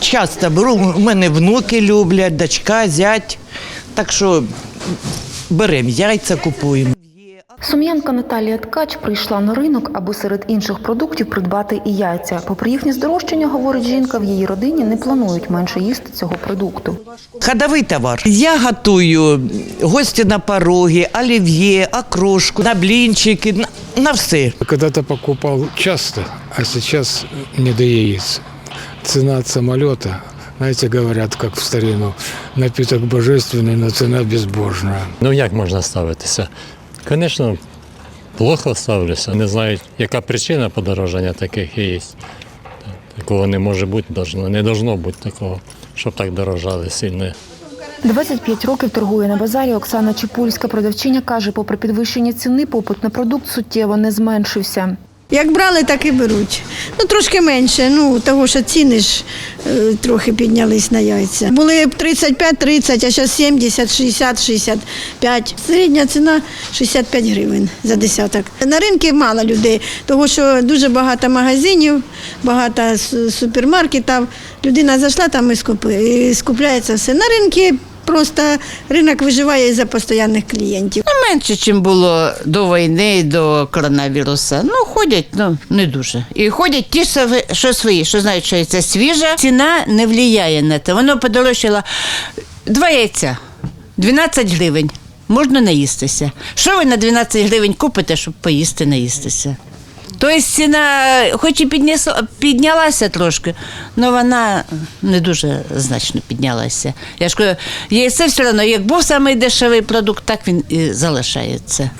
Часто беру, у мене внуки люблять, дочка, зять. Так що беремо, яйця купуємо. Сум'янка Наталія Ткач прийшла на ринок, аби серед інших продуктів придбати і яйця. Попри їхнє здорожчання, говорить жінка, в її родині не планують менше їсти цього продукту. Ходовий товар. Я готую гості на пороги, олів'є, окрошку, на блінчики, на, на все. Когда-то покупал часто, а сейчас не до яиц. Цена от самолета, знаете, говорят, как в старину, напиток божественный, но цена безбожная. Ну як можна ставитися? Звісно, плохо ставлюся. Не знаю, яка причина подорожання таких яєць. Такого не може бути, не должно бути такого, щоб так дорожали сильно. 25 років торгує на базарі Оксана Чепульська. Продавчиня каже, попри підвищення ціни, попит на продукт суттєво не зменшився. Як брали, так і беруть. Ну трошки менше, ну того що ціни ж е, трохи піднялись на яйця. Були б 35-30, а зараз 70, 60, 65. Середня ціна 65 гривень за десяток. На ринку мало людей, тому що дуже багато магазинів, багато супермаркетів. Людина зайшла там і скупляється все. На ринку просто ринок виживає за постійних клієнтів. Не менше, ніж було до війни, до коронавірусу. Ну, ходять, ну не дуже. І ходять ті, що свої, що знають, що це свіже. Ціна не впливає на це. Воно подорожчало два яйця, 12 гривень. Можна наїстися. Що ви на 12 гривень купите, щоб поїсти, наїстися? Тобто ціна, хоч і піднесла, піднялася трошки, але вона не дуже значно піднялася. Я ж кажу, яйце все одно, як був самий дешевий продукт, так він і залишається.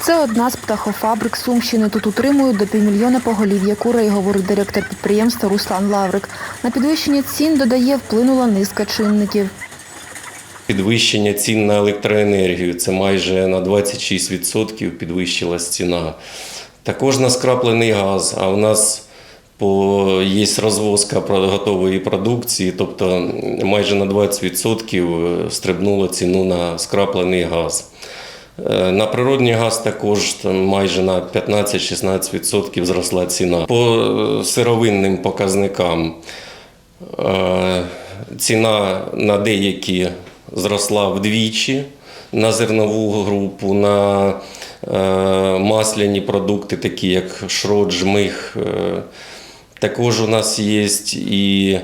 Це одна з птахофабрик Сумщини. Тут утримують до півмільйона поголів'я курей, говорить директор підприємства Руслан Лаврик. На підвищення цін, додає, вплинула низка чинників. Підвищення цін на електроенергію це майже на 26% підвищилась ціна. Також на скраплений газ, а у нас по, є розвозка готової продукції, тобто майже на 20% стрибнула ціну на скраплений газ. Е, На природний газ також там, майже на 15-16% зросла ціна. По е, сировинним показникам Е, Ціна на деякі зросла вдвічі, на зернову групу, на е, масляні продукти, такі як шрот, жмих. Е, Також у нас є і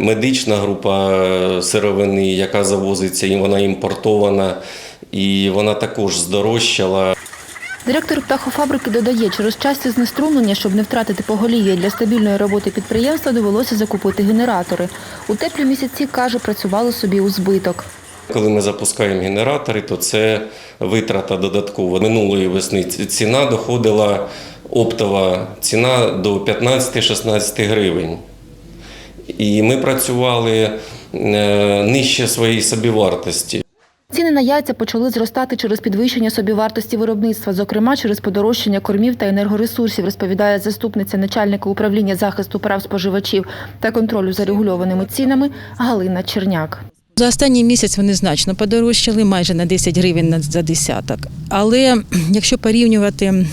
медична група е, сировини, яка завозиться, і вона імпортована, і вона також здорожчала. Директор птахофабрики додає, через часті знеструмлення, щоб не втратити поголів'я для стабільної роботи підприємства, довелося закупити генератори. У теплі місяці, каже, працювали собі у збиток. Коли ми запускаємо генератори, то це витрата додаткова. Минулої весни ціна доходила оптова ціна до 15-16 гривень. І ми працювали е, нижче своєї собівартості. Ціни на яйця почали зростати через підвищення собівартості виробництва, зокрема через подорожчання кормів та енергоресурсів, розповідає заступниця начальника управління захисту прав споживачів та контролю за регульованими цінами Галина Черняк. За останній місяць вони значно подорожчали, майже на 10 гривень за десяток. Але якщо порівнювати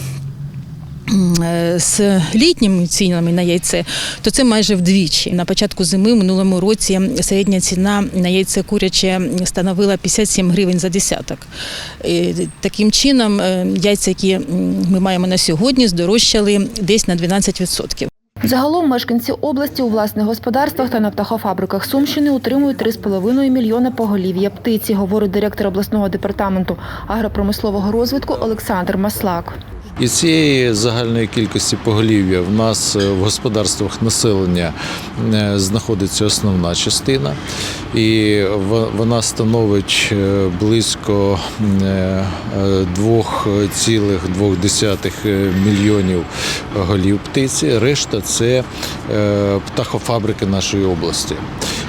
з літніми цінами на яйце, то це майже вдвічі. На початку зими в минулому році середня ціна на яйце куряче становила 57 гривень за десяток. Таким чином, е, яйця, які ми маємо на сьогодні, здорожчали десь на 12%. Загалом мешканці області у власних господарствах та на птахофабриках Сумщини утримують 3,5 мільйона поголів'я птиці, говорить директор обласного департаменту агропромислового розвитку Олександр Маслак. Із цієї загальної кількості поголів'я в нас е, в господарствах населення е, знаходиться основна частина, і вона становить е, близько е, е, 2,2 мільйонів голів птиці. Решта це птахофабрики нашої області.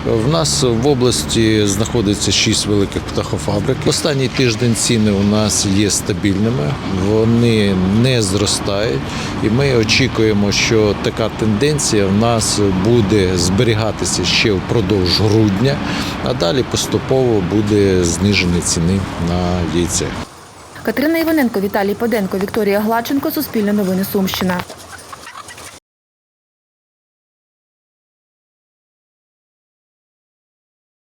В нас в області знаходиться шість великих птахофабрик. Останній тиждень ціни у нас є стабільними, вони не зростають, і ми очікуємо, що така тенденція в нас буде зберігатися ще впродовж грудня, а далі поступово буде зниження ціни на яйце. Катерина Іваненко, Віталій Поденко, Вікторія Гладченко, Суспільне новини Сумщина.